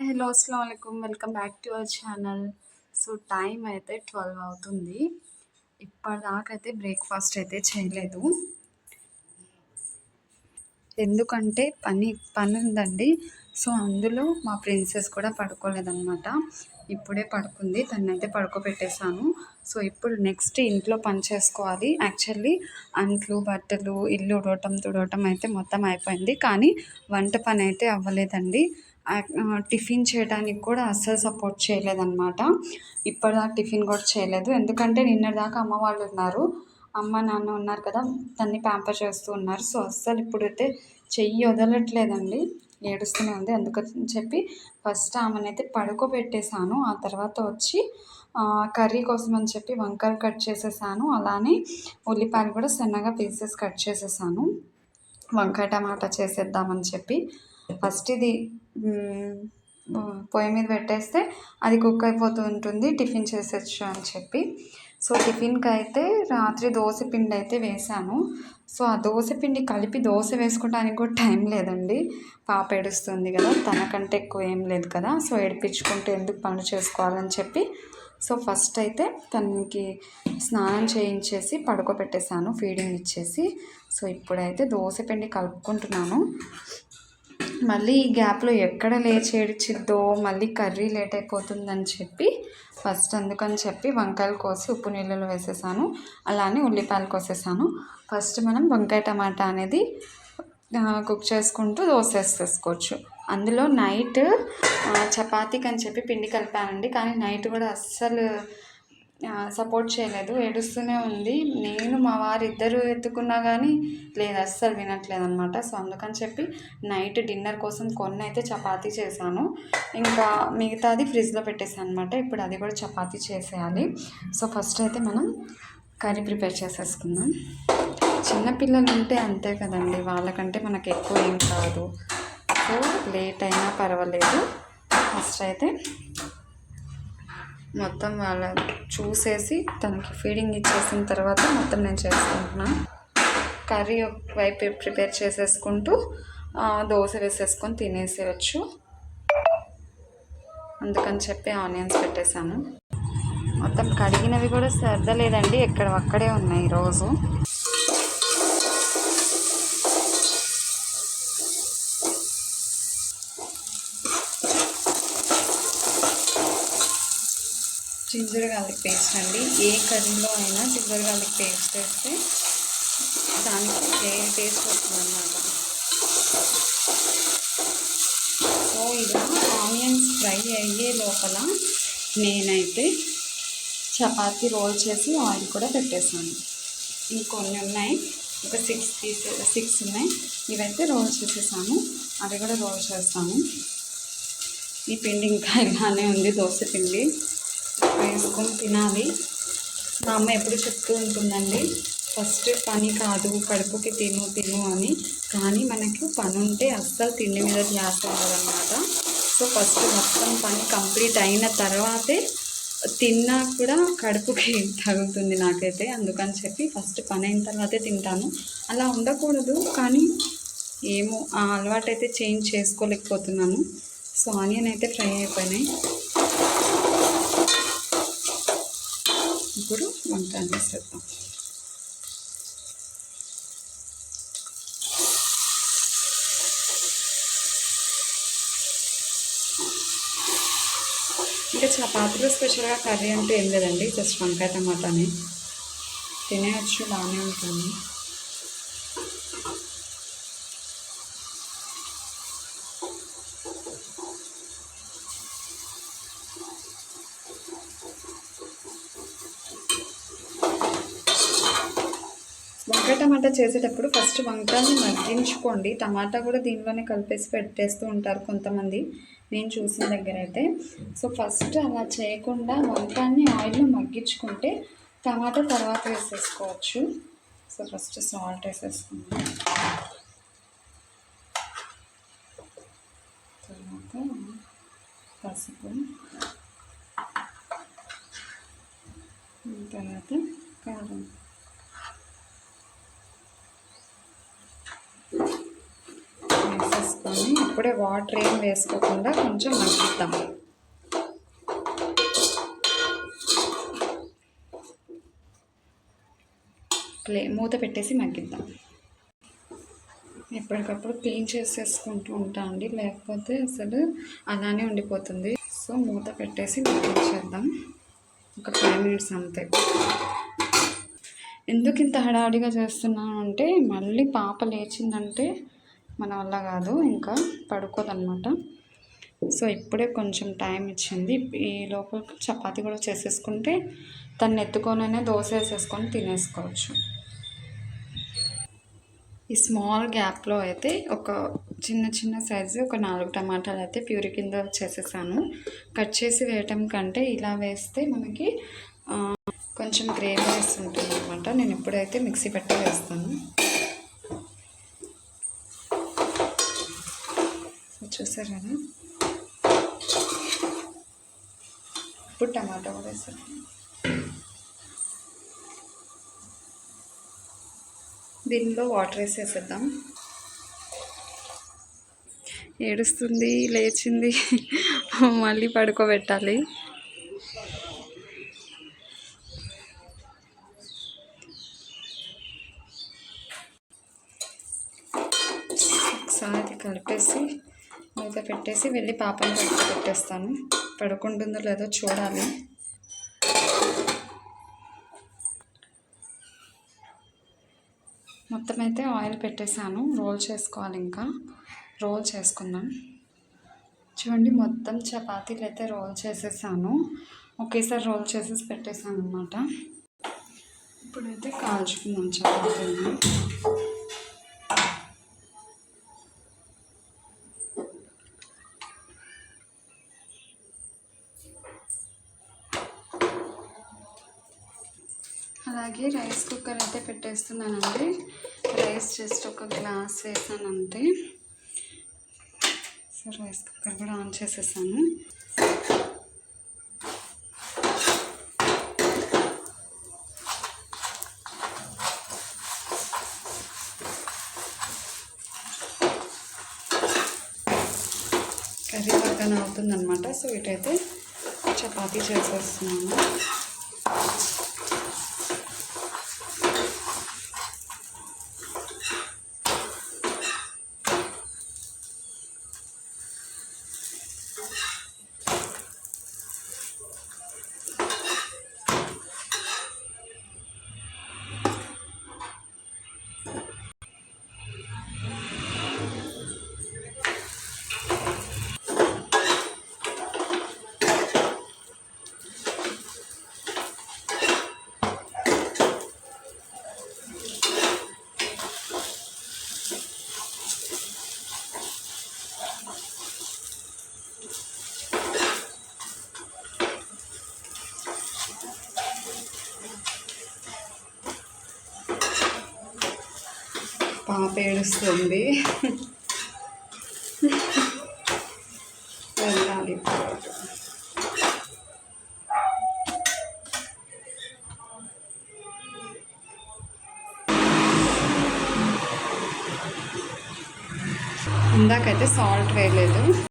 Hello అస్సలం welcome back to our channel so time అయితే twelve అవుతుంది. ఇప్పటిదాకైతే అయితే బ్రేక్ఫాస్ట్ అయితే చేయలేదు. ఎందుకంటే పని పని ఉందండి. సో అందులో మా ప్రిన్సెస్ కూడా పడుకోలేదన్నమాట. ఇప్పుడే పడుకుంది. తనైతే పడుకోబెట్టేశాను. సో ఇప్పుడు నెక్స్ట్ ఇంట్లో పని చేసుకోవాలి. యాక్చువల్లీ అంట్లు బట్టలు ఇల్లు ఉడవటం తుడవటం అయితే మొత్తం అయిపోయింది. కానీ వంట పని అయితే అవ్వలేదండి. టిఫిన్ చేయడానికి కూడా అస్సలు సపోర్ట్ చేయలేదన్నమాట. ఇప్పటిదాకా టిఫిన్ కూడా చేయలేదు. ఎందుకంటే నిన్నటిదాకా అమ్మ వాళ్ళు ఉన్నారు. అమ్మ నాన్న ఉన్నారు కదా తన్ని ప్యాంపర్ చేస్తూ ఉన్నారు. సో అస్సలు ఇప్పుడైతే చెయ్యి వదలట్లేదండి. ఏడుస్తూనే ఉంది. అందుకని చెప్పి ఫస్ట్ ఆమెనైతే పడుకోబెట్టేశాను. ఆ తర్వాత వచ్చి కర్రీ కోసం అని చెప్పి వంకాయలు కట్ చేసేసాను. అలానే ఉల్లిపాయలు కూడా సన్నగా పీసెస్ కట్ చేసేసాను. వంకాయ టమాటా చేసేద్దామని చెప్పి ఫస్ట్ ఇది పొయ్యి మీద పెట్టేస్తే అది కుక్ అయిపోతూ ఉంటుంది టిఫిన్ చేసేచ్చు అని చెప్పి. సో టిఫిన్కి అయితే రాత్రి దోశ పిండి అయితే వేసాను. సో ఆ దోశ పిండి కలిపి దోశ వేసుకోవడానికి కూడా టైం లేదండి. పాప ఏడుస్తుంది కదా తనకంటే ఎక్కువ ఏం లేదు కదా సో ఏడిపించుకుంటూ ఎందుకు పనులు చేసుకోవాలని చెప్పి. సో ఫస్ట్ అయితే తనకి స్నానం చేయించేసి పడుకోబెట్టేశాను ఫీడింగ్ ఇచ్చేసి. సో ఇప్పుడైతే దోశ పిండి కలుపుకుంటున్నాను. మళ్ళీ ఈ గ్యాప్లో ఎక్కడ లేచి మళ్ళీ కర్రీ లేట్ అయిపోతుందని చెప్పి ఫస్ట్ అందుకని చెప్పి వంకాయలు కోసి ఉప్పు నీళ్ళలో వేసేసాను. అలానే ఉల్లిపాయలు కోసేసాను. ఫస్ట్ మనం వంకాయ టమాటా అనేది కుక్ చేసుకుంటూ దోశ వేసేసుకోవచ్చు. అందులో నైట్ చపాతీకి అని చెప్పి పిండి కలిపానండి. కానీ నైట్ కూడా అస్సలు సపోర్ట్ చేయలేదు ఏడుస్తూనే ఉంది. నేను మా వారు ఇద్దరు ఎత్తుకున్నా కానీ లేదు అస్సలు వినట్లేదు అనమాట సో అందుకని చెప్పి నైట్ డిన్నర్ కోసం కొన్ని అయితే చపాతీ చేశాను. ఇంకా మిగతాది ఫ్రిడ్జ్లో పెట్టేసాను అనమాట ఇప్పుడు అది కూడా చపాతీ చేసేయాలి. సో ఫస్ట్ అయితే మనం కర్రీ ప్రిపేర్ చేసేసుకుందాం. చిన్నపిల్లలు ఉంటే అంతే కదండి వాళ్ళకంటే మనకు ఎక్కువ ఏం కాదు. సో లేట్ అయినా పర్వాలేదు. ఫస్ట్ అయితే మొత్తం వాళ్ళ చూసేసి తనకి ఫీడింగ్ ఇచ్చేసిన తర్వాత మొత్తం నేను చేసుకుంటున్నాను కర్రీ వైపు ప్రిపేర్ చేసేసుకుంటూ దోశ వేసేసుకొని తినేసేయచ్చు. అందుకని చెప్పి ఆనియన్స్ పెట్టేశాను. మొత్తం కడిగినవి కూడా శ్రద్ధ లేదండి ఎక్కడ అక్కడే ఉన్నాయి ఈరోజు. జింజర్ గార్లిక్ పేస్ట్ అండి. ఏ కర్రీలో అయినా జింజర్ గార్లిక్ పేస్ట్ వేస్తే దానికి ఏ టేస్ట్ వస్తుందన్నమాట. సో ఇలా ఆనియన్స్ ఫ్రై అయ్యే లోపల నేనైతే చపాతి రోల్ చేసి ఆయిల్ కూడా పెట్టేసాను ఇంకొన్ని ఉన్నాయి. ఒక సిక్స్ పీస్ సిక్స్ ఉన్నాయి. ఇవైతే రోల్ చేసేసాను. అవి కూడా రోల్ చేస్తాను. ఈ పిండి ఇంకా ఇలానే ఉంది దోశ పిండి. వేసుకొని తినాలి. మా అమ్మ ఎప్పుడు చెప్తూ ఉంటుందండి ఫస్ట్ పని కాదు కడుపుకి తిను తిను అని. కానీ మనకు పని ఉంటే అస్సలు తిండి మీద ధ్యాస ఉండదన్నమాట. సో ఫస్ట్ మొత్తం పని కంప్లీట్ అయిన తర్వాతే తిన్నా కూడా కడుపుకి తగులుతుంది నాకైతే. అందుకని చెప్పి ఫస్ట్ పని అయిన తర్వాతే తింటాను. అలా ఉండకూడదు కానీ ఏమో ఆ అలవాటు అయితే చేంజ్ చేసుకోలేకపోతున్నాను. సో ఆనియన్ అయితే ఫ్రై అయిపోయినాయి. ఇప్పుడు వంకాయ వేసేద్దాం ఇంకా చపాతీలో స్పెషల్గా కర్రీ అంటే ఏం లేదండి జస్ట్ వంకాయ టమాటాని. తినేయచ్చు బాగానే ఉంటుంది. టమాటా చేసేటప్పుడు ఫస్ట్ వంకాయని మగ్గించుకోండి టమాటా కూడా దీనిలోనే కలిపేసి పెట్టేస్తూ ఉంటారు కొంతమంది. నేను చూసిన దగ్గర అయితే సో ఫస్ట్ అలా చేయకుండా వంకాయని ఆయిల్లో మగ్గించుకుంటే టమాటా తర్వాత వేసేసుకోవచ్చు. సో ఫస్ట్ సాల్ట్ వేసేసుకుందాం. తర్వాత పసుపు. తర్వాత కారం. వేసేసుకొని అప్పుడే వాటర్ ఏం వేసుకోకుండా కొంచెం మగ్గిద్దాం ప్లే మూత పెట్టేసి మగ్గిద్దాం. ఎప్పటికప్పుడు క్లీన్ చేసేసుకుంటూ ఉంటా అండి. లేకపోతే అసలు అలానే ఉండిపోతుంది. సో మూత పెట్టేసి మగ్గించేద్దాం. ఒక ఫైవ్ మినిట్స్ అంతే. ఎందుకు ఇంత హడావిడిగా చేస్తున్నాను అంటే మళ్ళీ పాప లేచిందంటే మన వల్ల కాదు ఇంకా పడుకోదన్నమాట. సో ఇప్పుడే కొంచెం టైం ఇచ్చింది. ఈ లోపల చపాతీ కూడా చేసేసుకుంటే తను ఎత్తుకొనైనా దోశ వేసేసుకొని తినేసుకోవచ్చు. ఈ స్మాల్ గ్యాప్లో అయితే ఒక చిన్న చిన్న సైజు ఒక నాలుగు టమాటాలు అయితే ప్యూరి కింద చేసేసాను. కట్ చేసి వేయటం కంటే ఇలా వేస్తే మనకి కొంచెం గ్రేవీ ఉంటుంది అనమాట నేను ఇప్పుడైతే మిక్సీ పెట్టి వేస్తాను. సో చూసారు? కదా ఇప్పుడు టమాటా కూడా వేసాను. దీనిలో వాటర్ వేసేసేద్దాం. ఏడుస్తుంది లేచింది. మళ్ళీ పడుకోబెట్టాలి ఒకసారి పెట్టేసి మూత పెట్టేసి వెళ్ళి పాపని పడుకోబెట్టేస్తాను పడుకుంటుందో లేదో చూడాలి. మొత్తం అయితే ఆయిల్ పెట్టేశాను. రోల్ చేసుకోవాలి ఇంకా. రోల్ చేసుకుందాం. చూడండి మొత్తం చపాతీలు అయితే రోల్ చేసేసాను. ఒకేసారి రోల్ చేసేసి పెట్టేశాను అనమాట ఇప్పుడైతే కాల్చుకుందాం చపాతీని. కుక్కర్ అయితే పెట్టేస్తున్నానండి. రైస్ జస్ట్ ఒక గ్లాస్ వేసాను అంతే సో రైస్ కుక్కర్ కూడా ఆన్ చేసేసాను. కర్రీ పక్కన అవుతుందన్నమాట సో ఇటైతే చపాతీ చేసేస్తున్నాను. పాప ఏడుస్తుంది. వెళ్ళాలి ఇందాకైతే సాల్ట్ వేయలేదు.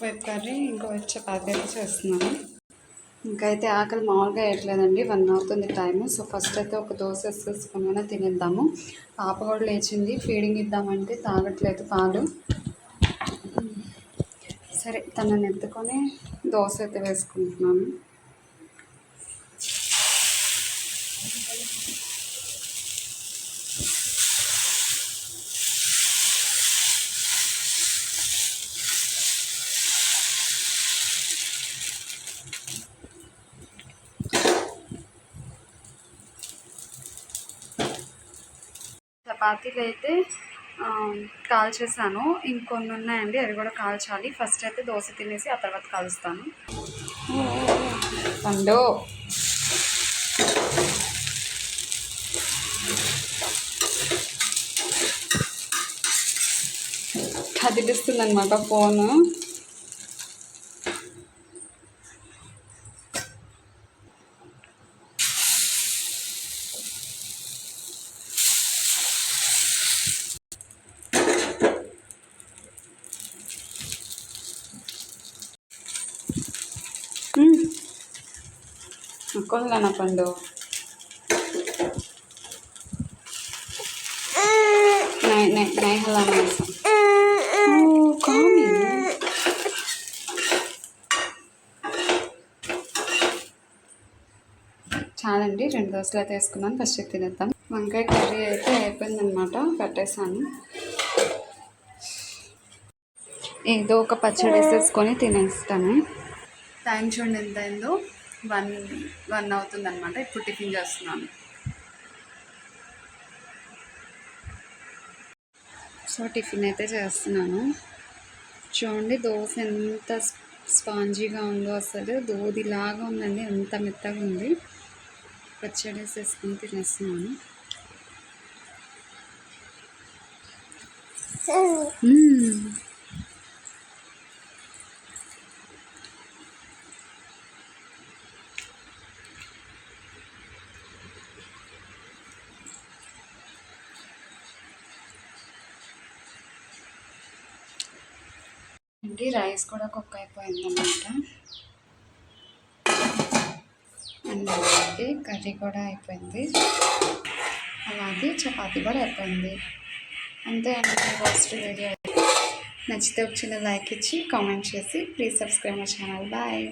ఒకవైపు కర్రీ ఇంకో చపాతీ అయితే చేస్తున్నాను. ఇంకైతే ఆకలి మామూలుగా వేయట్లేదండి. వన్ అవుతుంది టైము. సో ఫస్ట్ అయితే ఒక దోశ వేసుకున్నా తినేద్దాము. పాప కూడా లేచింది. ఫీడింగ్ ఇద్దామంటే తాగట్లేదు పాలు. సరే తనని ఎత్తుకొని దోశ అయితే వేసుకుంటున్నాను. చపాతీలు అయితే కాల్చేసాను. ఇంకొన్ని ఉన్నాయండి అవి కూడా కాల్చాలి. ఫస్ట్ అయితే దోశ తినేసి ఆ తర్వాత కాలుస్తాను. పండు. కదిలిస్తుంది అనమాట ఫోను. ರುಬ್ಕೊಂಡ್ಲನ పండు uh, చాలండి రెండు దోశలు అయితే వేసుకున్నాను. ఫస్ట్ తినేద్దాం. వంకాయ కర్రీ అయితే అయిపోయిందనమాట పెట్టేశాను ఏదో ఒక పచ్చడి వేసేసుకొని తినేస్తాను. టైం చూడండి ఎంత అయిందో. వన్ వన్ అవుతుందన్నమాట. ఇప్పుడు టిఫిన్ చేస్తున్నాను. సో టిఫిన్ అయితే చేస్తున్నాను. చూడండి దోశ ఎంత స్పాంజీగా ఉందో అసలు. దోదిలాగా ఉందండి ఎంత మెత్తగా ఉంది. పచ్చడి వేసేసుకొని తినేస్తున్నాను. మ్మ్. అండి రైస్ కూడా కుక్ అయిపోయింది అనమాట అండ్ అలాగే కర్రీ కూడా అయిపోయింది. అలాగే చపాతీ కూడా అయిపోయింది. అంతే అండి ఫస్ట్ వీడియో నచ్చితే ఒక చిన్న లైక్ ఇచ్చి కామెంట్ చేసి please subscribe my channel bye